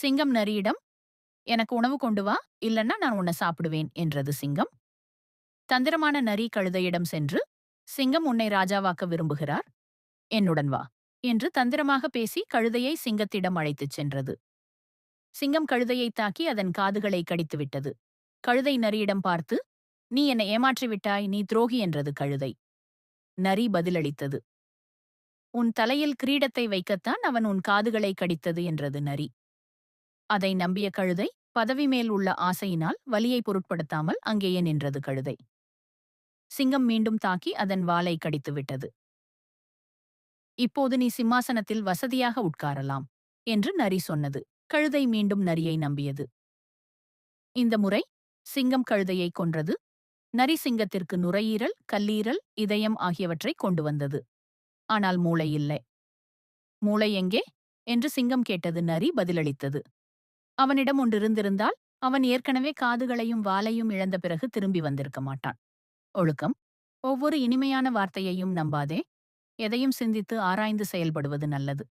சிங்கம் நரியிடம் எனக்கு உணவு கொண்டு வா இல்லன்னா நான் உன்னை சாப்பிடுவேன் என்றது சிங்கம். தந்திரமான நரி கழுதையிடம் சென்று சிங்கம் உன்னை ராஜாவாக்க விரும்புகிறார் என்னுடன் வா என்று தந்திரமாக பேசி கழுதையை சிங்கத்திடம் அழைத்துச் சென்றது. சிங்கம் கழுதையை தாக்கி அதன் காதுகளை கடித்துவிட்டது. கழுதை நரியிடம் பார்த்து நீ என்னை ஏமாற்றிவிட்டாய் நீ துரோகி என்றது கழுதை. நரி பதிலளித்தது. உன் தலையில் கிரீடத்தை வைக்கத்தான் அவன் உன் காதுகளை கடித்தது என்றது நரி. அதை நம்பிய கழுதை பதவி மேல் உள்ள ஆசையினால் வலியை பொருட்படுத்தாமல் அங்கேயே நின்றது கழுதை. சிங்கம் மீண்டும் தாக்கி அதன் வாளை கடித்துவிட்டது இப்போது நீ சிம்மாசனத்தில் வசதியாக உட்காரலாம் என்று நரி சொன்னது. கழுதை மீண்டும் நரியை நம்பியது. இந்த முறை சிங்கம் கழுதையை கொன்றது. நரி சிங்கத்திற்கு நுரையீரல் கல்லீரல் இதயம் ஆகியவற்றை கொண்டு வந்தது. ஆனால் மூளை இல்லை. மூளை எங்கே? என்று சிங்கம் கேட்டது நரி பதிலளித்தது. அவனிடம் ஒன்றிருந்திருந்தால் அவன் ஏற்கனவே காதுகளையும் வாலையும் இழந்த பிறகு திரும்பி வந்திருக்க மாட்டான். ஒழுக்கம் ஒவ்வொரு இனிமையான வார்த்தையையும் நம்பாதே. எதையும் சிந்தித்து ஆராய்ந்து செயல்படுவது நல்லது.